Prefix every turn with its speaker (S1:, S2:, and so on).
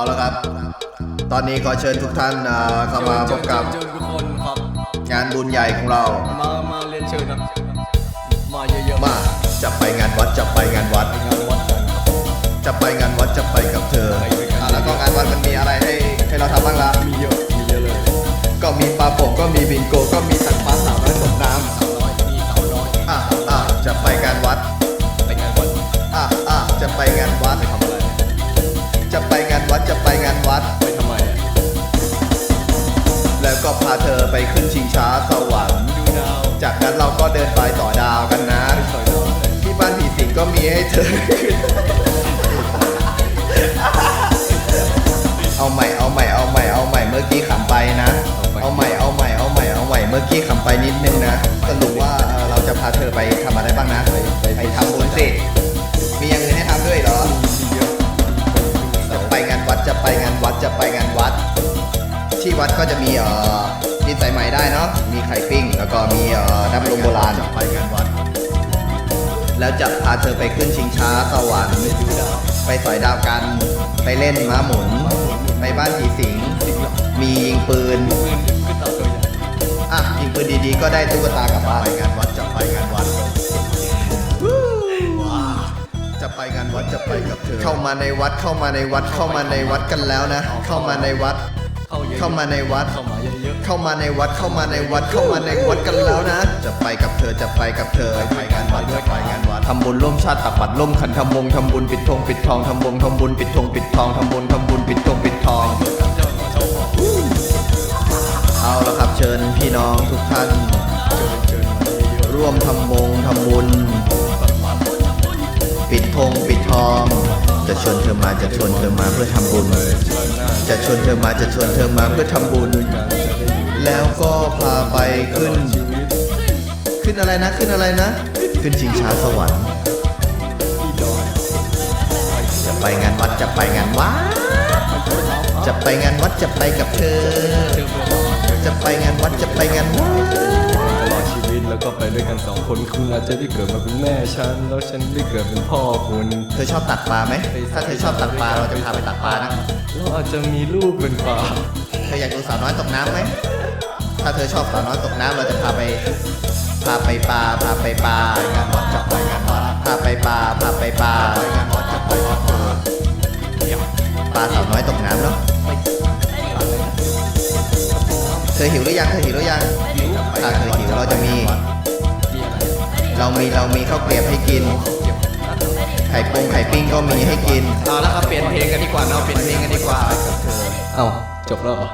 S1: เอาละครับ ตอนนี้ขอเชิญทุกท่านอ่าเข้ามาพบกับ
S2: เชิญทุกคนครับ
S1: งานบุญใหญ่ของเรา
S2: มามาเรียนเชิญครับมาเยอะๆ
S1: มาจะไปงานวัดจะไปงานวัด
S2: ไปงานวัดกันครับ
S1: จะไปงานวัดจะไปกับเธอ
S2: ไปด้วยกัน
S1: อะแล้วก็งานวัดมันมีอะไรให้ให้เราทำบ้างล่ะ
S2: มีเยอะมีเยอะเลย
S1: ก็มีปลาโป่งก็มีบิงโกก็มีตักปลาสาวน้อยตกน้
S2: สาวน้อยมีสาวน้อยำ
S1: อะอะจะไปงานวัด
S2: ไปงานวัด
S1: อะอะจะไปงานวัด
S2: ไปทำอะไร
S1: จะไปงานวัด จะไปงานวัด
S2: ไปทำไมอะ
S1: แล้วก็พาเธอไปขึ้นชิงช้าสวรรค์
S2: ดูดาว
S1: จากนั้นเราก็เดินไปต่อดาวกันนะ
S2: สอยดาวเลย
S1: ที่บ้านผีสิงก็มีให้เธอ เอาใหม่ เอาใหม่ เอาใหม่ เอาใหม่ เมื่อกี้ขำไปนะ เอาใหม่ เอาใหม่ เอาใหม่ เอาใหม่ เมื่อกี้ขำไปนิดนึงนะ สรุปว่าเอ่อเราจะพาเธอไปทำอะไรบ้างนะ ไปทำบุญสิ วัดก็จะมีเอ่อดินสายไหมได้เนาะมีไข่ปิ้ง แล้วก็มีเอ่อน้ำลมโบราณ
S2: ไปงานวัด
S1: แล้วจะพาเธอไปขึ้นชิงช้าสวรรค์
S2: ไปดูดาว
S1: ไปสอยดาวกัน ไปเล่นม้าหมุน ไปบ้านผีสิง
S2: จริงเหรอ
S1: มียิงปืน
S2: ปืนขึ้นเต่าตัวใหญ่
S1: อะยิงปืนดีๆ ก็ได้ตุ๊กตากลับบ้านไปงานวัดจะไปงานวัดจะไปงานวัดจะไปกับเธอ เข้ามาในวัดเข้ามาในวัดเข้ามาในวัดกันแล้วนะ เข้ามาในวัด
S2: เข้าเยอะๆ
S1: เข้ามาในวัด
S2: เข้ามาเยอะ
S1: เข้ามาในวัดเข้ามาในวัดเข้ามาในวัดกันแล้วนะ จะไปกับเธอจะไปกับเธอไปงานวัดจะไปงานวัดทำบุญร่วมชาติตักบาตรร่วมขันทำมงทำบุญปิดธงปิดทองทำบงทำบุญปิดธงปิดทองทำบุญทำบุญปิดธงปิดทอง
S2: ๆเจ้าเจ้าของ
S1: เอาละครับเชิญพี่น้องทุกท่าน
S2: เชิญเชิญมาเยอะ
S1: ร่วมทำมงทำบุญ
S2: ๆตักบาตร
S1: ปิดธงปิดทองจะชวนเธอมาจะชวนเธอมาเพื่อทำบุญ วนเธอมาจะชวนเธอมาเพื่อทำบุญ แล้วก็พาไปขึ้น ขึ้นอะไรนะขึ้นอะไรนะ ขึ้นชิงช้าสวรรค์จะไปงานวัดจะไปงานวัดจะไปงานวัดจะไปกับเธอ
S2: ด้วยกันสองคนคุณอาจจะได้เกิดมาเป็นแม่ฉันแล้วฉันได้เกิดเป็นพ่อคุณ
S1: เธอชอบตักปลาไหมถ้าเธอชอบตักปลาเราจะพาไปตักปลานะ
S2: เราอาจจะมีลูกเป็นปลา
S1: เธออยากดูสาวน้อยตกน้ำไหมถ้าเธอชอบสาวน้อยตกน้ำเราจะพาไปพาไปปลาพาไปปลางานวัดจะไปงานวัดพาไปปลาพาไปปลางานวัดจะไปกับเธอปลาสาวน้อยตกน้ำเนาะเธอหิวหรือยังเธอหิวหรือยังถ้าเธอหิวเราจะมี เรามีเรามีข้าวเกรียบให้กิน ไข่ปงไข่ปิ้งก็มีให้กิน
S2: เอาแล้วครับเปลี่ยนเพลงกันดีกว่าเนาะเปลี่ยนเพลงกันดีกว่า เอ้าจบแล้วเหรอ